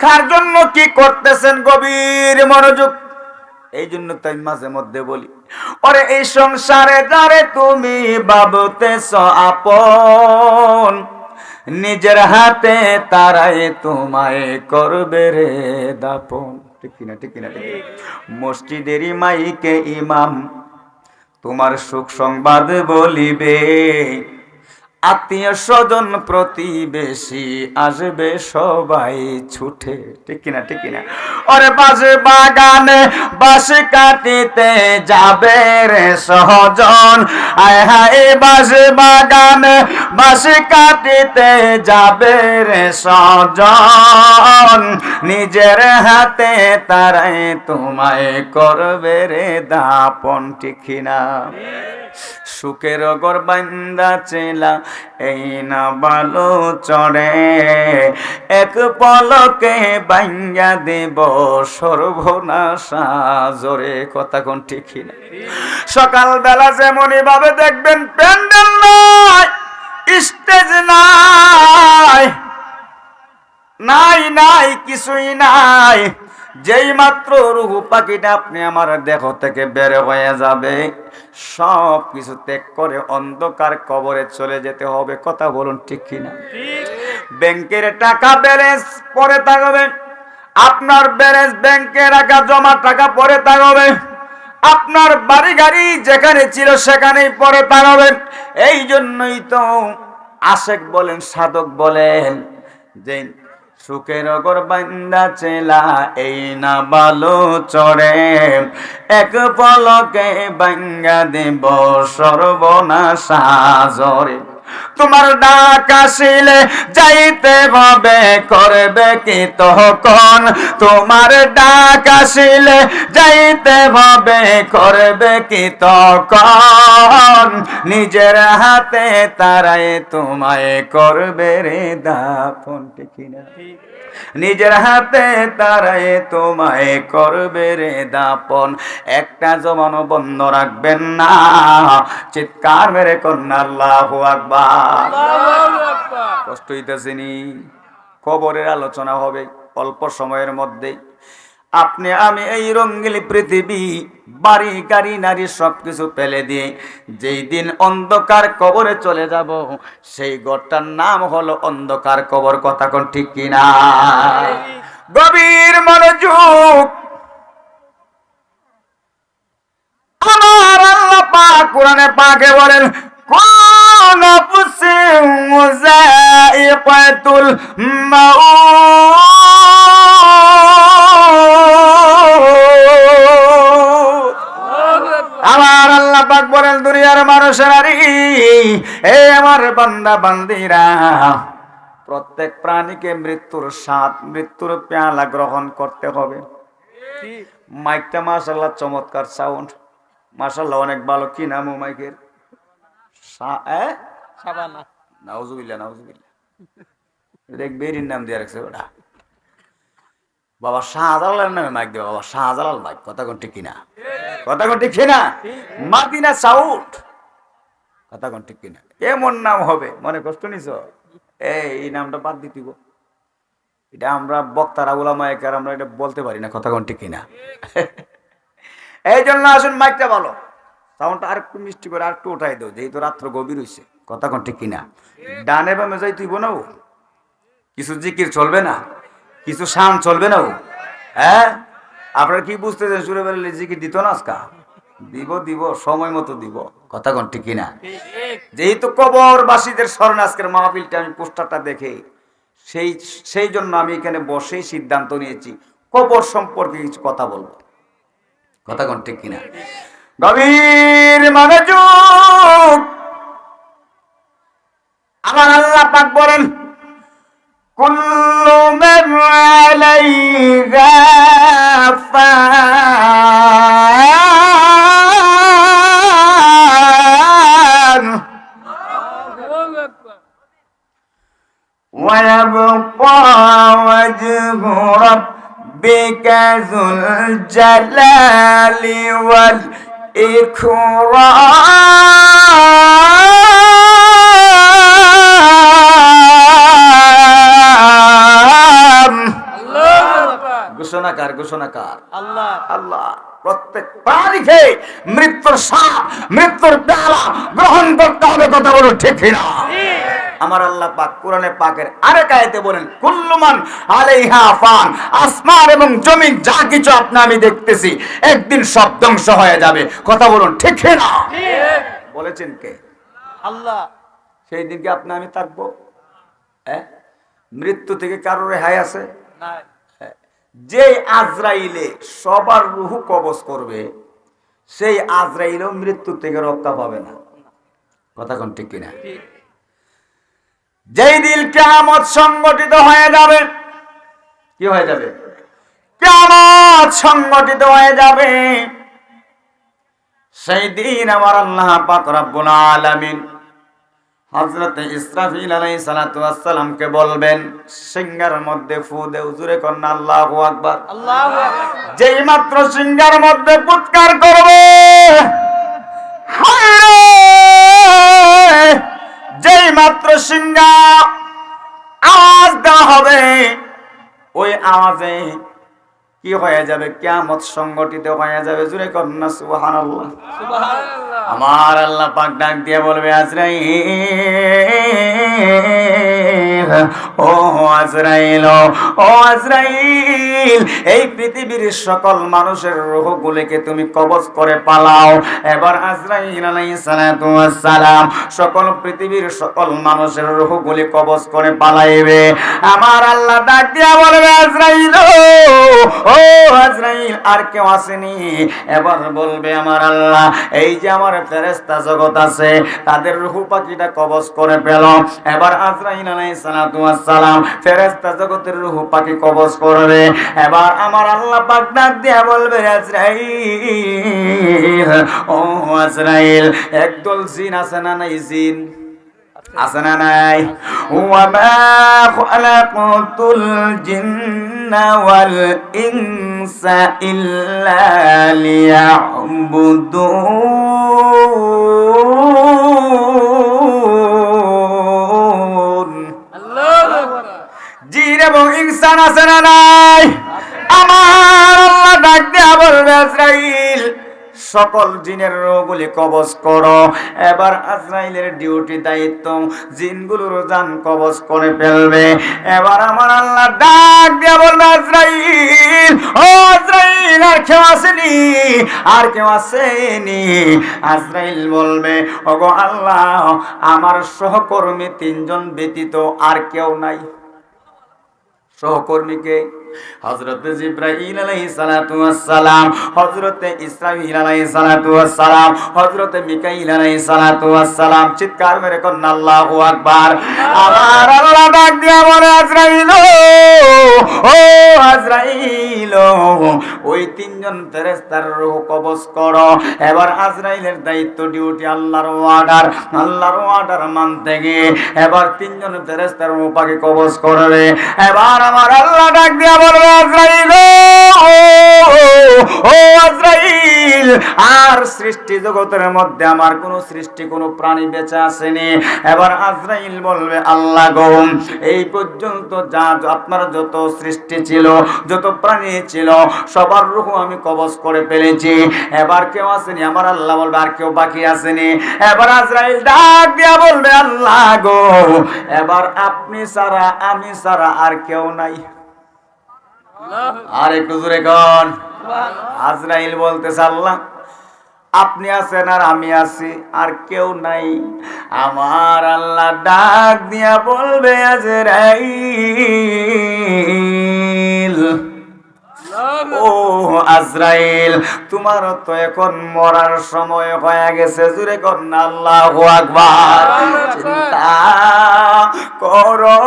রাখার জন্য কি করতেছেন গভীর মনোযোগ? এই জন্য তাই মাঝে মধ্যে বলি, ওরে এই সংসারে যারে তুমি বাবতেছ আপন, নিজের হাতে তারাই তোমায় করবে রে দাপন। ঠিক কিনা ঠিক কিনা, ঠিক মসজিদেরই মাইকে ইমাম, তোমার সুখ সংবাদ বলিবে আত্মীয় স্বজন প্রতিবেশী আসবে, সবাই ছুটে। ঠিক কিনা ঠিক কিনা? ওরে বাসে বাগানে বাসে কাটিতে যাবে রে সহজন। আয় হায় বাসে বাগানে বাসে কাটিতে যাবে রে সহজন। নিজের হাতে তারাই তোমায় করবে রে দাপন, ঠিক কিনা? সুখের গর বান্দা চেলা, এই না বালো চড়ে। এক পলকে বাঙ্গা দেব, সর্বনাশা জোরে। কথা কোন ঠিকই না? সকালবেলা যেমনই ভাবে দেখবেন প্যান্ডেল নাই স্টেজ নাই। নাই নাই, কিছুই নাই। যেই মাত্র রুহু পাখিটা আপনি আমার দেহ থেকে বের হয়ে যাবে সব কিছু ত্যাগ করে অন্ধকার কবরে চলে যেতে হবে কথা বলুন ঠিক কিনা ব্যাংকের টাকা ব্যালেন্স পরে থাকবে আপনার ব্যালেন্স ব্যাংকে রাখা জমা টাকা পরে থাকবে আপনার বাড়ি গাড়ি যেখানে ছিল সেখানেই পরে থাকবে এই জন্যই তো আশেক বলেন সাধক বলেন যে সুখের অগর বান্দা চেলা এই না বালো চড়ে। এক পলকে বাঙ্গা দেব সর্বনাশা জরে তোমার ডাক আসিলে যাইতে হবে, করবে কি তখন? তোমার ডাক আসিলে যাইতে হবে, করবে কি তখন? নিজের হাতে তারাই তোমায় করবে রে দাপন ঠিক না নিজের হাতে তারাই তোমায় করবে রে দাপন। একটা জমানো বন্ধ রাখবেন না। চিৎকার মেরে কন্যা লাভ আকবার। কষ্ট হইতেছিনি খবরের আলোচনা হবে অল্প সময়ের মধ্যে আপনি, আমি এই রঙ্গিলি পৃথিবী, বাড়ি, গাড়ি, নারী সবকিছু ফেলে দিয়ে যেই দিন অন্ধকার কবরে চলে যাব, সেই ঘরটার নাম হলো অন্ধকার কবর। কথা কোন ঠিক কিনা? গভীর আল্লাহ পাক কোরআনে পাকে বলেন, কোন আমার আল্লাহ পাক বলেন দুনিয়ার মানুষের আরে এ আমার বান্দা বান্দিরা প্রত্যেক প্রাণীকে মৃত্যুর স্বাদ মৃত্যুর পেয়ালা গ্রহণ করতে হবে। মাইকটা মাশাল্লাহ চমৎকার সাউন্ড মাশাল্লাহ অনেক ভালো। কি নাম ও মাইকের? দেখ বেরির নাম দিয়ে রাখছে ওটা। বাবা শাহজালালের নামে মাইক দেবে বাবা শাহজালাল মাইক কথা কোন ঠিক কিনা? কথা কোন ঠিক কিনা? মাদিনা সাউট কথা কোন ঠিক কিনা? এমন নাম হবে? মনে কষ্ট নিছ? এই নামটা বাদ দিতিব এটা আমরা বক্তারা ওলামায়কের আমরা এটা বলতে পারি না, কথা কোন ঠিক কিনা? এই জন্য আসুন, মাইকটা ভালো। সাউন্ডটা আর একটু মিষ্টি করে আর একটু উঠাই দাও, যেহেতু রাত্র গভীর হইছে। কথা কোন ঠিক কিনা? ডানে বামে যাই তুইব না ও কিছু জিকির চলবে না? কিছু শান চলবে না ও? হ্যাঁ? আপনারা কি বুঝতেছেন সুরে বেরোলে জিকির দিত না আজকা দিব দিব সময় মতো দিব। কথা কোন ঠিক কিনা? যেহেতু কবরবাসীদের স্মরণে আজকের মাহফিলটা আমি পোস্টারটা দেখে সেই সেই জন্য আমি এখানে বসেই সিদ্ধান্ত নিয়েছি কবর সম্পর্কে কিছু কথা বলব। কথা কোন ঠিক কিনা? গভীর মনোযোগ। আমার আল্লাহ পাক বলেন কুল্লু الجلال والإكرام ঘোষণা কার ঘোষণা কার আল্লাহ আল্লাহ প্রত্যেক প্রাণীকে মৃত্যুর সাপ মৃত্যুর পেয়ালা গ্রহণ করতে হবে কথা বলো ঠিক না আমার আল্লাহ পাক কোরআনে পাকের আরেক আয়াতে বলেন কুল্লুমান আলাইহা ফান আসমান এবং জমিন যা কিছু আপনি আমি দেখতেছি একদিন সব ধ্বংস হয়ে যাবে। কথা বলুন ঠিক না? বলেছেন কে? আল্লাহ। সেই দিনকে আপনি আমি থাকব হ্যাঁ মৃত্যু থেকে কারও রেহাই আছে? যে আজরাইলে সবার রুহু কবজ করবে সেই আজরাইলও মৃত্যু থেকে রক্ষা পাবে না। কথা কোন ঠিক কিনা ঠিক। যেই দিন কেমত সংগঠিত হয়ে যাবে কি হয়ে যাবে? কেমত সংগঠিত হয়ে যাবে। সেই দিন আমার আল্লাহ পাক রব্বুল আলামিন হযরত ইসরাফিল আলাইহিস সালাতু বলবেন সিংহার মধ্যে ফু দে হুজুরে আল্লাহু আকবার। আল্লাহ যেই মাত্র সিংহার মধ্যে পুৎকার করবে হায়! যেই মাত্র সিংহা আওয়াজ দেওয়া হবে। ওই আওয়াজে কি হয়ে যাবে? কিয়ামত সংগঠিত হয়ে যাবে। জুড়ে কন্যা সুবহানাল্লাহ। আমার আল্লাহ পাক ডাক দিয়ে বলবে আজরাইল ও আজরাইল ও আজরাইল। এই পৃথিবীর সকল মানুষের রূহগুলিকে তুমি কবজ করে পালাও। এবার আজরাইল সকল পৃথিবীর সকল মানুষের রূহগুলি কবজ করে পালাইবে। আমার আল্লাহ ডাক দিয়া বলবে, আজরাইল, ও আজরাইল, আর কেউ আসেনি। এবার বলবে আমার আল্লাহ, এই যে আমার ফেরেস্তা জগৎ আছে, তাদের রুহু পাখিটা কবজ করে পেল এবার আজরাইল সালাম ফেরেস্তা জগতের রুহু পাখি কবজ করবে। এবার আমার আল্লাহ পাক দিয়া বলবে, আজরাইল, ও আজরাইল, একদল জিন আছে না নাই জিন? আছে না নাই। ওয়ামা খালাকুতুল জিন্না ওয়াল ইনসা ইল্লা লিয়াবুদুন। জিন এবং ইনসান আছে না নাই? আমার আল্লাহ ডাক দেয়া বলবে, আজরাইল, সকল জিনের রোগগুলি কবজ করো। এবার আজরাইলের ডিউটি দায়িত্ব জিনগুলোর জান কবজ করে ফেলবে। এবার আমার আল্লাহ ডাক দিয়া বলবে, আজরাইল, ও আজরাইল, আর কেউ আসেনি, আর কেউ আসেনি। আজরাইল বলবে, ওগো আল্লাহ, আমার সহকর্মী তিনজন ব্যতীত আর কেউ নাই। সহকর্মীকে হযরত জিব্রাইল আলাইহিস সালাতু ওয়াস সালাম হযরত ইসরাফিল আলাইহিস সালাতু ওয়াস সালাম মিকাইল আলাইহিস সালাতু ওয়াস চিৎকার মেরে কোন আল্লাহু আকবার। আমার আল্লাহ ডাক দিয়া বলে, আজরাইল, ও আজরাইল, ওই তিনজন ফেরেশতার রূহ কবজ করো। এবার আজরাইলের দায়িত্ব ডিউটি আল্লাহর অর্ডার আল্লাহর অর্ডার মানতে গিয়ে এবার তিনজন ফেরেশতার রূহ পাকে কবজ করবে। এবার আমার আল্লাহ ডাক দিয়া বলবে আজরাইল, ও আজরাইল। আর সৃষ্টি জগতের মধ্যে আমার কোন সৃষ্টি, কোন প্রাণী বেঁচে আসেনি। এবার আজরাইল বলবে, আল্লাহ গো, এই পর্যন্ত যা, আপনার যত সৃষ্টি ছিল, যত প্রাণী ছিল, সবার রূহ আমি কবজ করে ফেলেছি। এবার কেউ আসেনি, আমার আল্লাহ বলবে, আর কেউ বাকি আসেনি। এবার আজরাইল ডাক দিয়া বলবে, আল্লাহ গো, এবার আপনি ছাড়া, আমি ছাড়া আর কেউ নাই। আর একটু জোরে কন। আজরাইল বলতেছে আল্লাহ আপনি আছেন আর আমি আছি, আর কেউ নাই। আমার আল্লাহ ডাক দিয়া বলবে, আজরাইল। ও আজরাইল তোমার তো এখন মরার সময় হয়ে গেছে। কন্যা আল্লাহ আকবার। চিন্তা করো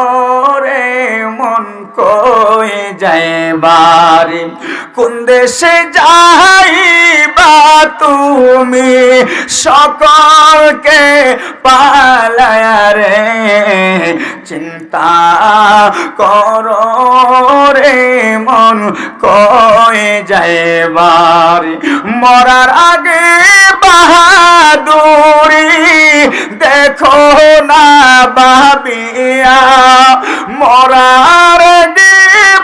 রে মন কই যায় বাড়ি। কোন দেশে যাইবা তুমি? সকলকে পালায় রে। চিন্তা করো রে মন হয়ে যায় বাড়ি। মরার আগে বাহাদুরি দেখো না বাবিয়া মরার আগে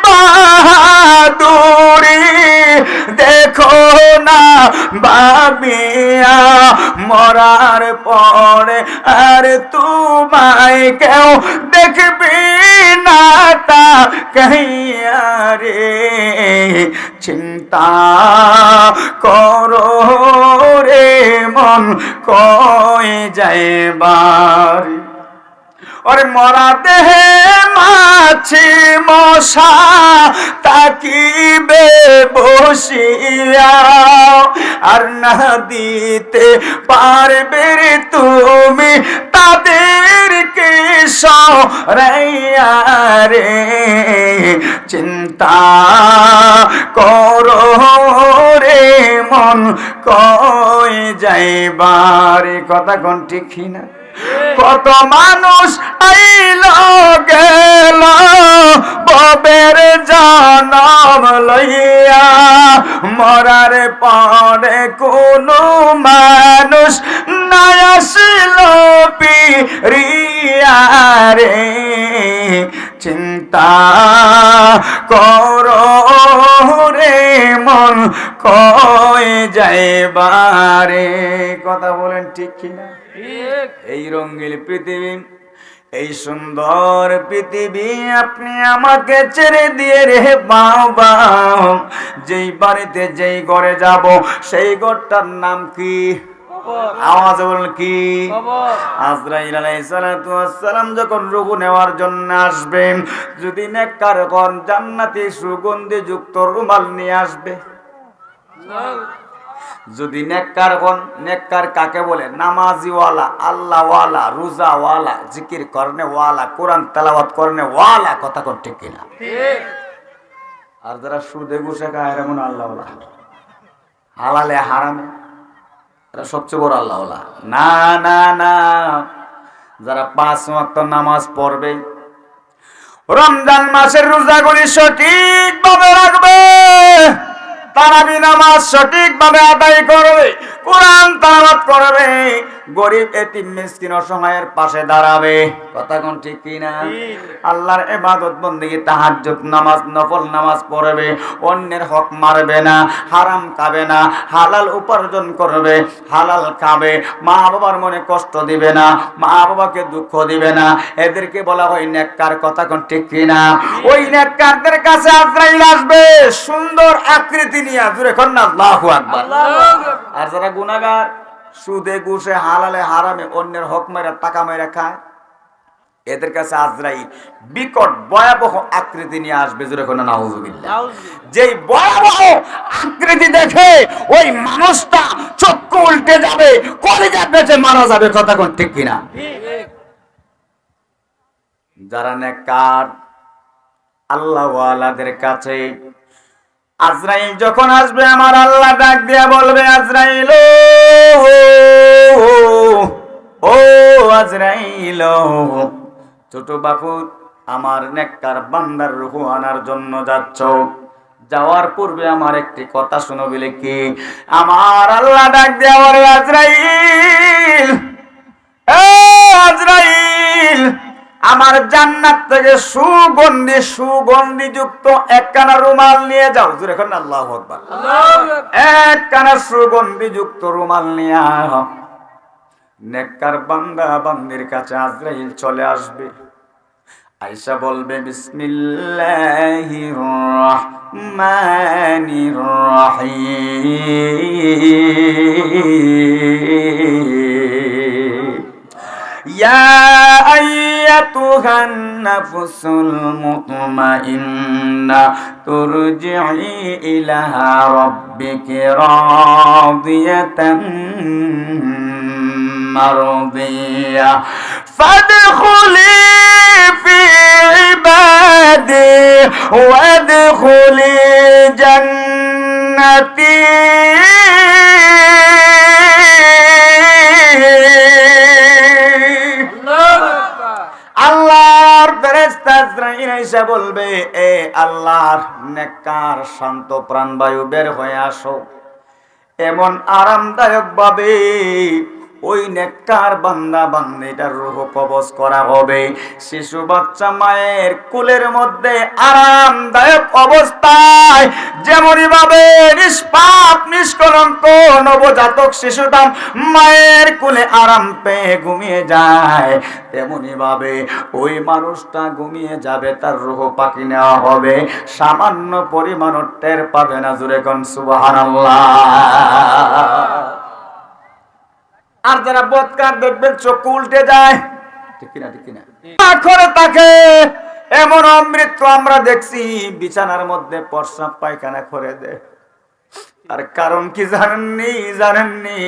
বাহাদুরি দেখ বাবিয়া মরার পরে আর তোমায় কেউ দেখবি না তা কহিয়া রে। চিন্তা করো রে মন, কই যাইবার ওরে মরা দেহে মাছি মশা তাকিবে বসিয়া আর না দিতে পারবে তুমি তাদেরকে সরাইয়া রে চিন্তা করো রে মন কই যাইবার কথা কোন ঠিক না কত মানুষ আইল, গেল, ববের জনম লইয়া। মরার পরে কোনো মানুষ না আসিল চিন্তা করো রে মন, কই যাইবারে কথা বলেন ঠিক কিনা? এই রঙিল পৃথিবী, এই সুন্দর পৃথিবী আপনি আমাকে ছেড়ে দিয়ে রে বাবা যেই বাড়িতে যেই ঘরে যাব, সেই ঘরটার নাম কি? আওয়াজ বলেন, কি? আজরাইল ওয়াসসালাম যখন রুহু নেওয়ার জন্য আসবেন যদি নেককার কোন জান্নাতি সুগন্ধি যুক্ত রুমাল নিয়ে আসবে। যদি নেককার কোন নেককার কাকে বলে? নামাজি ওয়ালা আল্লাহ ওয়ালা রোজা ওয়ালা জিকির করনে ওয়ালা কোরআন তেলাওয়াত করনে ওয়ালা কথা কোন ঠিক কিনা? ঠিক। আর যারা সুদে ঘুষে খায় এমন আল্লাহ ওয়ালা হালালে হারামে। এরা সবচেয়ে বড় আল্লাহ ওয়ালা না না না। যারা পাঁচ ওয়াক্ত নামাজ পড়বে রমজান মাসের রোজাগুলি সঠিক ভাবে রাখবে। তারাবি নামাজ সঠিক ভাবে আদায় করবে কোরআন তারাবাদ করবে গরিব এতিম মিসকিন অসহায়ের পাশে দাঁড়াবে। কথা কোন ঠিক কি না আল্লাহর ইবাদত বন্দেগি তাহাজ্জুদ নামাজ নফল নামাজ পড়বে অন্যের হক মারবে না হারাম খাবে না হালাল উপার্জন করবে হালাল খাবে মা বাবার মনে কষ্ট দিবে না মা বাবাকে দুঃখ দিবে না এদেরকে বলা হয় নেককার কথা কোন ঠিক কি না ওই নেককারদের কাছে আজরাইল আসবে সুন্দর আকৃতি নিয়ে জুড়ে না আল্লাহু আকবার। আর যারা গুনাহগার সুদে ঘুষে হালালে হারামে অন্যের হক মেরা টাকা মেরা খায়। এদের কাছে আজরাইল বিকট ভয়াবহ আকৃতি নিয়ে আসবে জুড়ে কোন নাউজুবিল্লাহ। যেই ভয়াবহ আকৃতি দেখে ওই মানুষটা চক্ষু উল্টে যাবে কলেজা বেঁচে মারা যাবে কথা কোন ঠিক কিনা? যারা নেকার আল্লাহওয়ালাদের কাছে আজরাইল যখন আসবে, আমার আল্লাহ ডাক দিয়া বলবে, আজরাইল, ও আজরাইল ছোট বাপু, আমার নেককার বান্দার রুহ আনার জন্য যাচ্ছ। যাওয়ার পূর্বে আমার একটি কথা শুনো, বলে কি? আমার আল্লাহ ডাক বলে আজরাইল আজরাইল আমার জান্নাত থেকে সুগন্ধি সুগন্ধি যুক্ত একখানা রুমাল নিয়ে যাও। জোরে এখন আল্লাহ আকবার। একখানা সুগন্ধি যুক্ত রুমাল নিয়ে। নেককার বান্দা, বান্দির কাছে আজরাইল চলে আসবে। আয়সা বলবে বিসমিল্লাহির রহমানির রহিম। يا أيتها النفس المطمئنة ترجعي إلى ربك راضية مرضية. فادخلي في عبادي وادخلي جنتي. আল্লাহর ফেরেশতা ইসরাঈল এসে বলবে, এ আল্লাহর নেককার, শান্ত প্রাণবায়ু বের হয়ে আসো। এমন আরামদায়ক ভাবে ওই নেককার বান্দা বান্দিটার রুহ কবজ করা হবে। শিশু বাচ্চা মায়ের কুলের মধ্যে আরামদায়ক অবস্থায় যেমনই ভাবে নিষ্পাপ, নিষ্কলঙ্ক নবজাতক শিশুটা মায়ের কুলে আরাম পেয়ে ঘুমিয়ে যায় তেমনি ভাবে ওই মানুষটা ঘুমিয়ে যাবে, তার রুহ পাখি নেওয়া হবে। সামান্য পরিমাণ টের পাবে না জুড়ে কন আর যারা বৎকার দেখবেন চোখ উল্টে যায়। ঠিক কিনা ঠিক কিনা? করে তাকে এমন অমৃত আমরা দেখছি বিছানার মধ্যে প্রস্রাব পায়খানা করে দে। আর কারণ কি জানেননি? জানেননি?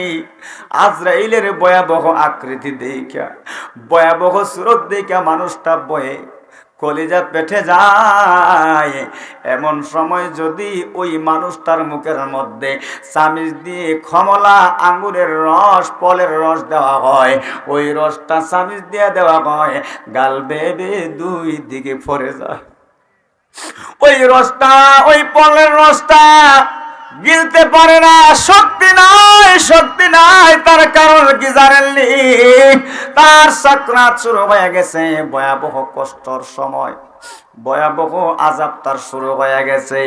আজরাইলের ভয়াবহ আকৃতি দেখা ভয়াবহ সুরত দেখা মানুষটা বয়ে কলিজা পেটে যায়। এমন সময় যদি ওই মানুষটার মুখের মধ্যে চামিচ দিয়ে কমলা আঙ্গুরের রস পলের রস দেওয়া হয়, ওই রসটা চামিচ দিয়ে দেওয়া হয়, গাল বেবে দুই দিকে পড়ে যায়। ওই রসটা, ওই পলের রসটা গিলতে পারে না, শক্তি নাই শক্তি নাই, তার কারণ কি জানেননি? তার সাকরাত শুরু হয়ে গেছে, ভয়াবহ কষ্টর সময়। ভয়াবহ আজাব তার শুরু হয়ে গেছে।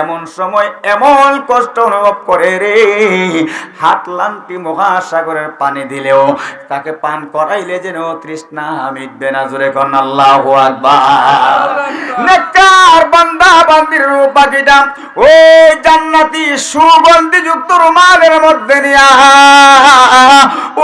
এমন সময় এমন কষ্ট অনুভব করে রে হাটলান্টি মহাসাগরের পানি দিলেও তাকে পান করাইলে যেন তৃষ্ণা মিটবে না। জোরে কন আল্লাহ বান্দা, বান্দির পাখিটা ওই জান্নাতি সুগন্ধি যুক্ত রুমালের মধ্যে নিয়া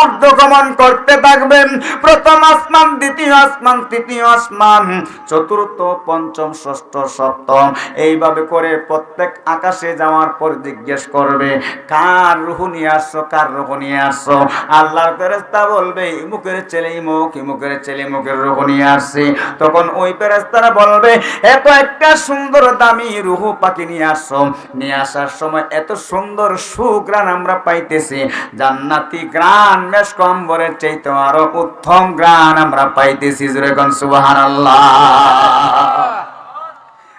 ঊর্ধ্বগমন করতে থাকবেন। প্রথম আসমান, দ্বিতীয় আসমান, তৃতীয় আসমান, চতুর্থ পঞ্চম, ষষ্ঠ, সপ্তম। এইভাবে করে প্রত্যেক আকাশে যাওয়ার পর জিজ্ঞেস করবে, কার রুহু নিয়ে আসছো, কার রুহু নিয়ে আসছো? আল্লাহর ফেরেস্তা বলবে মুখের ছেলে মুখ মুখের ছেলে মুখের রুহু নিয়ে আসছে। তখন ওই ফেরেস্তারা বলবে এত একটা সুন্দর, দামি রুহু পাখি নিয়ে আসছো। নিয়ে আসার সময় এত সুন্দর সুগ্রাণ আমরা পাইতেছি। জান্নাতি গ্রাণ মেশ কম্বরের চাইতে আরও উত্তম গ্রাণ আমরা পাইতেছি। জুড়ে কন, সুবহানাল্লাহ।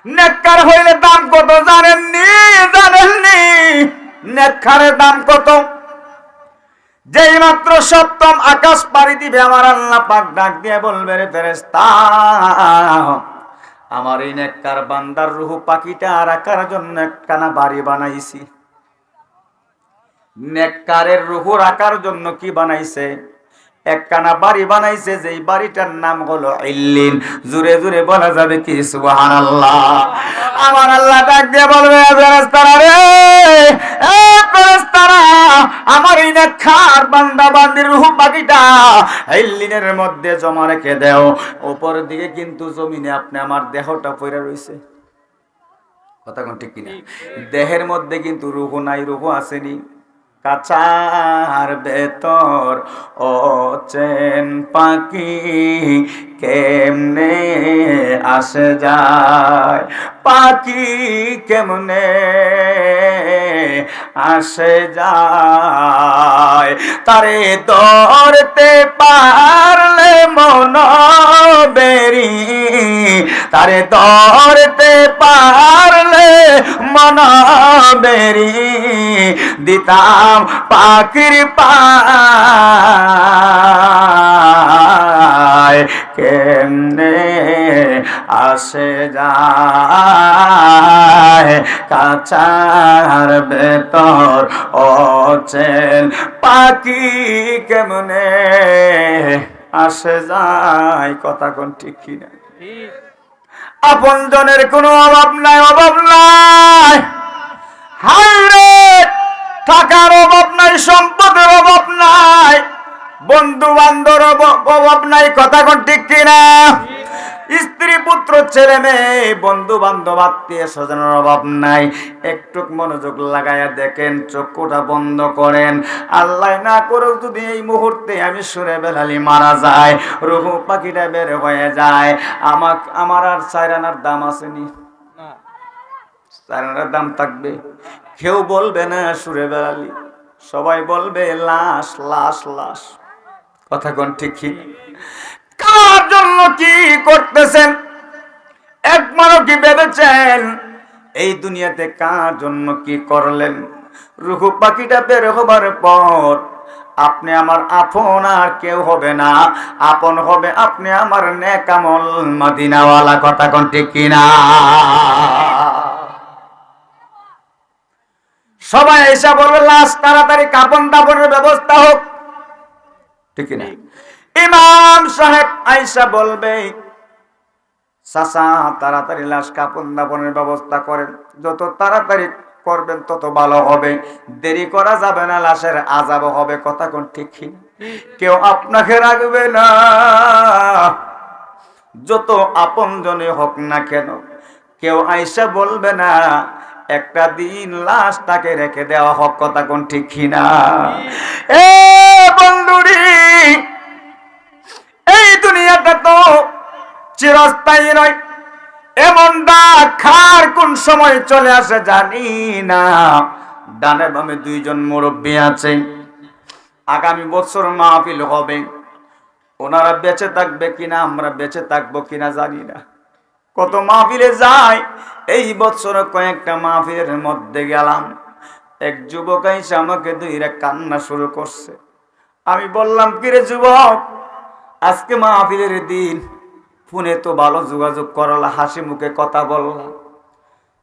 নেককার হইলে দাম কত জানেননি? জানেননি? নেককারের দাম কত? যেই মাত্র সপ্তম আকাশ পাড়ি দিবে, আমার আল্লাহ পাক ডাক দিয়ে বলবে, রে ফেরেস্তা আমার এই নেককার বান্দার রুহু পাখিটা রাখার জন্য একখানা বাড়ি বানাইছি। নেককারের রুহু রাখার জন্য কি বানাইছে? একখানা বাড়ি বানাইছে, যেই বাড়িটার নাম হলো ইল্লিন। জুরে জুরে বলা যাবে কি, সুবহানাল্লাহ। আমার আল্লাহ ডাক দিয়ে বলবে ফেরেশতারা রে, এ ফেরেশতারা, আমার এই নেককার বান্দা বান্দির রুহু পাখিটা ইল্লিনের মধ্যে জমা রেখে দেও। উপর দিকে কিন্তু জমিনে আপনি আমার দেহটা পড়ে রইছে। কথা কোন ঠিক কিনা? দেহের মধ্যে কিন্তু রুহু নাই, রুহু আসেনি। কাচার বেতর ও চেন পাখি কেমনে আসে যায়? পাখি কেমনে আসে যায়? তারে ধরতে পারলে মন বেরি। তারে ধরতে পারলে মন বেরি। দিতাম পাখির পায় কেমনে আসে যায়? কাচার ভেতর অচেন পাখি কেমনে আসে যায়? কথা কোন ঠিক কিনা? আপন জনের কোনো অভাব নাই অভাব নাই। হায়রে টাকার অভাব নাই, সম্পদের অভাব নাই। বন্ধু বান্ধব অভাব নাই, কথা কোন ঠিক কিনা? স্ত্রী, পুত্র, ছেলে, মেয়ে বন্ধু বান্ধব আত্মীয় স্বজনের অভাব নাই। একটু মনোযোগ লাগাইয়া দেখেন, চক্ষুটা বন্ধ করেন। আল্লাহ না করুক যদি এই মুহূর্তে আমি সুরে বেলালি মারা যায় রঘু পাখিটা বের হয়ে যায়। আমাক, আমার আর সাইরানার দাম আসেনি। সাইরানার দাম থাকবে। কেউ বলবে না সুরে বেলালি। সবাই বলবে, লাশ লাশ লাশ। কথা কোন ঠিক কি? কার জন্য কি করতেছেন? একবারও কি ভেবেছেন? এই দুনিয়াতে কার জন্য কি করলেন? রুহু পাখিটা বের হবার পর আপনি আমার আপন আর কেউ হবে না। আপন হবে আপনি আমার নেকামল মদিনাওয়ালা কথা কোন ঠিক কিনা সবাই এসে বলবে, লাশ তাড়াতাড়ি কাপন দাপনের ব্যবস্থা হোক। ঠিক কিনা? ইমাম সাহেব আইসা বলবে চাচা তাড়াতাড়ি লাশ কাপন দাপনের ব্যবস্থা করেন। যত তাড়াতাড়ি করবেন তত ভালো হবে। দেরি করা যাবে না লাশের আজাব হবে। কথা কোন ঠিক কেউ আপনাকে রাখবে না। যত আপন জনে হোক না কেন কেউ আইসা বলবে না একটা দিন লাশটাকে রেখে দেওয়া হোক কথা কোন ঠিক কি না এ বন্ধুরি এই দুনিয়াটা তো চিরস্থায়ী নয়। এমন ডাক খার কোন সময় চলে আসে জানি না। ডানে বামে দুইজন মুরব্বী আছে। আগামী বছর মাহফিল হবে। ওনারা বেঁচে থাকবে কিনা আমরা বেঁচে থাকব কিনা জানি না। কত মাহফিলে যায়। এই বছর কয়েকটা মাহফিলের মধ্যে গেলাম। এক যুবক এসে আমাকে দুইরা কান্না শুরু করছে। আমি বললাম, কিরে যুবক, আজকে মাহফিলের দিন। ফোনে তো ভালো যোগাযোগ করলা, হাসি মুখে কথা বললাম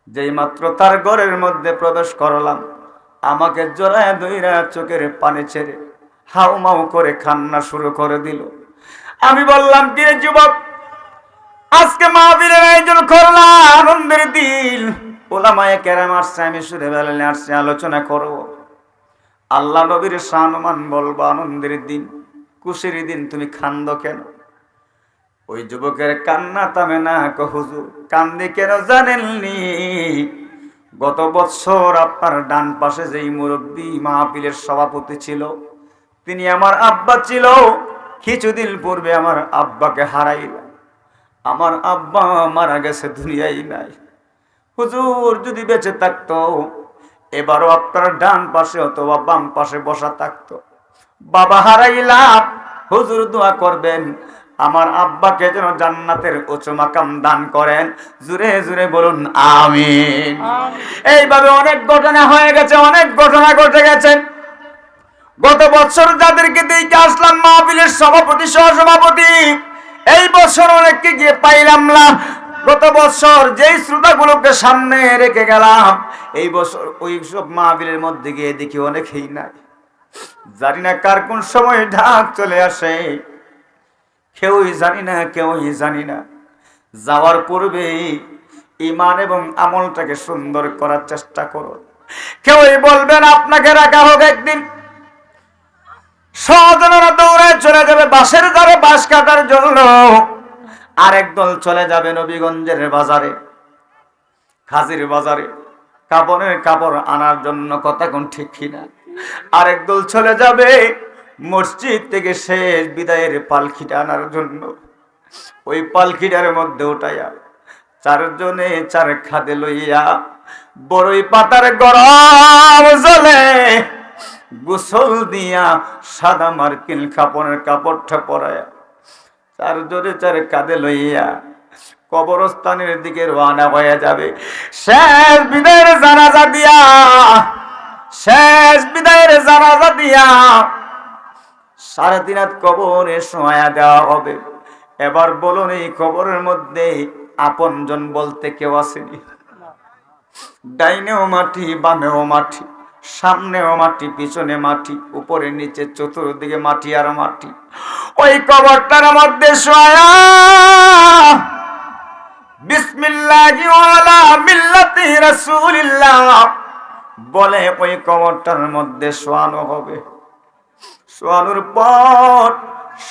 যেই মাত্র তার ঘরের মধ্যে প্রবেশ করলাম, আমাকে জড়ায় দইরা চোখের পানি ছেড়ে হাউ মাউ করে কান্না শুরু করে দিল। আমি বললাম কি রে যুবক আজকে মাহফিলের আয়োজন করলাম। আনন্দের দিন। ওলামায়ে কেরাম আসছে, আমি সুরে বেলালে আসছে, আলোচনা করব। আল্লাহ নবীর সানমান বলব, আনন্দের দিন। খুশির দিন, তুমি খান্দ কেন? ওই যুবকের কান্না থামে না হুজুর। কান্দি কেন জানেননি? গত বছর আপনার ডান পাশে যেই মুরব্বী মাহফিলের সভাপতি ছিল, তিনি আমার আব্বা ছিল। কিছুদিন পূর্বে আমার আব্বাকে হারাইলাম আমার আব্বা মারা গেছে দুনিয়াই নাই। হুজুর যদি বেঁচে থাকতো এবারও আপনার ডান পাশে অথবা বাম পাশে বসা থাকতো। বাবা হারাইলাম হুজুর দোয়া করবেন আমার আব্বাকে যেন জান্নাতের উঁচু মাকাম দান করেন। জুড়ে জুড়ে বলুন আমিন। এইভাবে অনেক ঘটনা হয়ে গেছে অনেক ঘটনা ঘটে গেছে। গত বছর যাদেরকে দেখে আসলাম মাহফিলের সভাপতি সহসভাপতি এই বছর অনেককে গিয়ে পাইলাম না। গত বছর যেই শ্রোতাগুলোকে সামনে রেখে গেলাম, এই বছর ওই সব মাহফিলের মধ্যে গিয়ে দেখি অনেকেই নাই। জানি না কার কোন সময় ঢাক চলে আসে, কেউই জানি না, কেউই জানি না। যাওয়ার পূর্বে ইমান এবং আমলটাকে সুন্দর করার চেষ্টা করো কেউই বলবেন, আপনাকে রাখা হোক একদিন। সজনেরা দৌড়ায় চলে যাবে বাসের দ্বারে বাস কাটার জন্য। আরেক দল চলে যাবে নবীগঞ্জের বাজারে, খাজির বাজারে। কাপড়ের কাপড় আনার জন্য কথা কোন ঠিক কিনা? আরেক দল চলে যাবে মসজিদ থেকে শেষ বিদায়ের পালখিটা আনার জন্য। ওই পালখিটার মধ্যে উঠাইয়া চারজনে চার খাদে লইয়া বড়ই পাতার গরম জলে গোসল দিয়া সাদা মার্কিন কাপড়ের কাপড়টা পরায়া জোরে চার কাঁধে লইয়া কবরস্থানের দিকে রওনা হয়ে যাবে। শেষ বিদায়ের জানাজা দিয়া, শেষ বিদায়ের জানাজা দিয়া সাড়ে তিন হাত কবরে শোয়া দেওয়া হবে। এবার বলুন, এই কবরের মধ্যে আপনজন বলতে কেউ আসেনি? ডাইনেও মাটি, বামেও মাটি। সামনেও মাটি, পিছনে মাটি, উপরে, নিচে, চতুর্দিকে মাটি আর মাটি। ওই কবরটার মধ্যে শোয়া বিসমিল্লাহি ওয়ালা মিল্লাতি রাসূলিল্লাহ। বলে ওই কবরটার মধ্যে শোয়ানো হবে। শোয়ানোর পর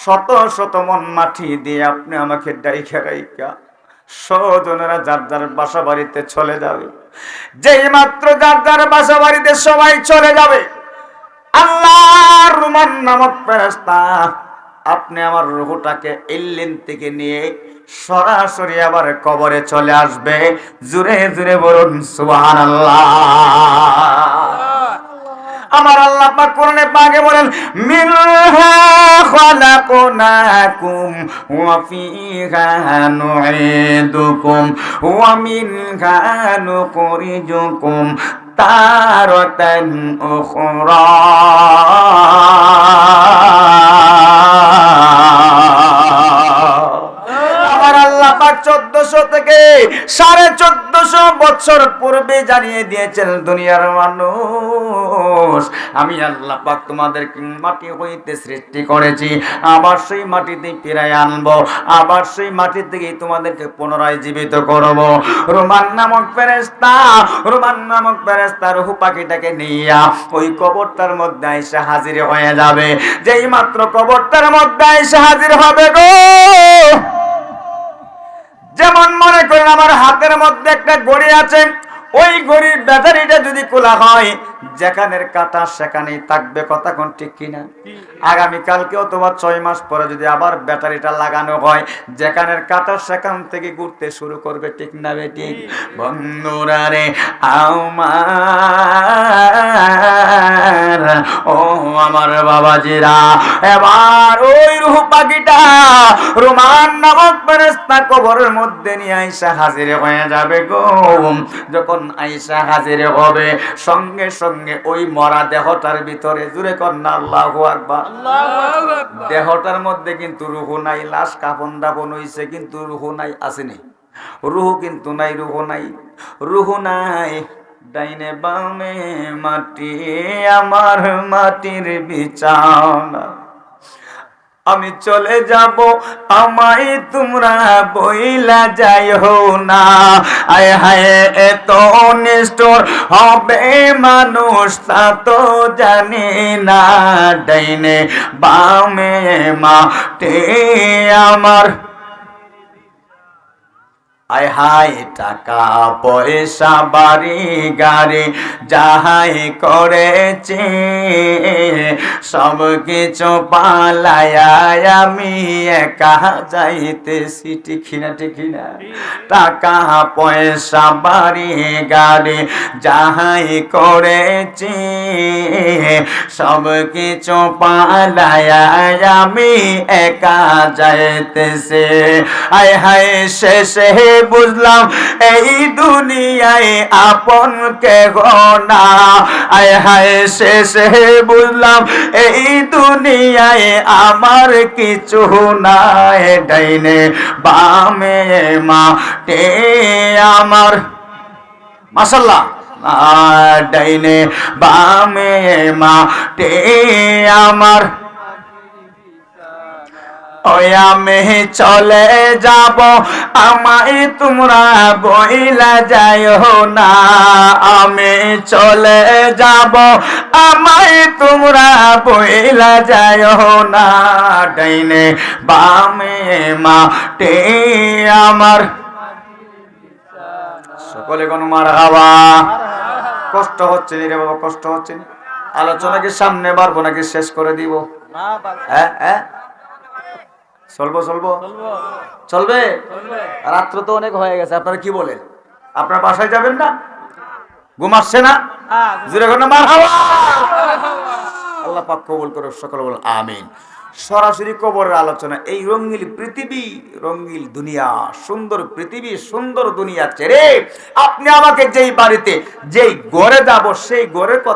শত শত মন মাটি দিয়ে আপনি আমাকে ডাইখা রাইকা স্বজনেরা যার যার বাসা বাড়িতে চলে যাবে। যেই মাত্র যার যার বাসা বাড়িতে সবাই চলে যাবে। আল্লাহর রুমান নামক ফেরেশতা, আপনি আমার রুহটাকে ইল্লিন থেকে নিয়ে সরাসরি আবার কবরে চলে আসবে। জুরে জুরে বলুন, সুবহানাল্লাহ। আমার আল্লাহ পাক কোরআনে পাকে বলেন, মিনহা খালাকনাকুম ওয়া ফিহা নুঈদুকুম ওয়া মিনহা নুখরিজুকুম তারাতান উখরা আমার আল্লাহ পাক চোদ্দশো থেকে সাড়ে চোদ্দশো বছর পূর্বে জানিয়ে দিয়েছেন দুনিয়ার মানুষ। আমি আল্লাহ পাক তোমাদের মাটি হইতে সৃষ্টি করেছি, আবার সেই মাটিতে আনব, আবার সেই মাটি তোমাদেরকে পুনরায় জীবিত করব। রোমান নামক ফেরেস্তা রোমান নামক ফেরেস্তা পাখিটাকে নিয়া ওই কবরটার মধ্যে আইসা হাজির হয়ে যাবে। যেই মাত্র কবরটার মধ্যে আইসা হাজির হবে গো! যেমন মনে করেন আমার হাতের মধ্যে একটা গড়ি আছে ওই ঘড়ির ব্যাটারিটা যদি খোলা হয় যেখানের কাটা সেখানেই থাকবে কথা কোন ঠিক কিনা? আগামী কালকেও তোমার ছয় মাস পরে যদি আবার ব্যাটারিটা লাগানো হয় যেখানের কাটা সেখান থেকে ঘুরতে শুরু করবে ঠিক না বেটি বন্ধুরা রে আমার ও আমার বাবাজিরা এবার ওই রুহ পাখিটা রোমান নামক ফেরেশতা কবরের মধ্যে নিয়ে আইসা হাজির হয়ে যাবে গো। যখন আইসা হাজির হবে সঙ্গে সঙ্গে ওই মরা দেহটার ভিতরে জুড়ে কন্যা আল্লাহ আকবার। দেহটার মধ্যে কিন্তু রুহু নাই লাশ কাফন দাফন হইছে কিন্তু রুহু নাই আসেনি। রুহু কিন্তু নাই রুহু নাই। রুহু নাই ডাইনে বামে মাটি আমার মাটির বিছানা। আমি চলে যাব, আমায় তোমরা বইলা যাই হো না। আয় হায়, এত নিষ্ঠুর হবে মানুষ, তা তো জানি না। ডাইনে বামে মা আমার আয় হায় টাকা পয়সা, বাড়ি, গাড়ি যাহাই করেছে সব কিছু পালায় আমি একা যাইতেছি। ঠিকিনা ঠিকিনা টাকা, পয়সা, বাড়ি, গাড়ি যাহাই করেছে সব কিছু পালায় আমি একা যাইতেছে। আয় হায় শেষে বুঝলাম, এই দুনিয়ায় আপন কে না। আয় হায় শেষে বুঝলাম, এই দুনিয়ায় আমার কিছু নাই। ডাইনে বামে মা টে আমার মাসাল্লাহ ডাইনে বামে মা টে আমার। ওই আমি চলে যাব। আমায় তোমরা বইলা যাইও না। আমি চলে যাব। আমায় তোমরা বইলা যাইও না। ডাইনে বামে মা টে আমার। সকলে কোন মার হাওয়া কষ্ট হচ্ছে নি রে বাবা কষ্ট হচ্ছে আলোচনা কি সামনে বাড়বো নাকি শেষ করে দিব? হ্যাঁ হ্যাঁ? চলবো চলবো? চলবে। রাত্র তো অনেক হয়ে গেছে আপনারা কি বলেন? আপনার বাসায় যাবেন না? ঘুম আসছে না? হ্যাঁ আল্লাহ পাক কবুল করে সকল বল আমিন। সরাসরি কবরের আলোচনা এই রঙ্গিল পৃথিবী রঙ্গিল দুনিয়া সুন্দর পৃথিবী সুন্দর দুনিয়া ছেড়ে আপনি আমাকে যেই বাড়িতে যেই গড়ে যাব সেই গড়ের কথা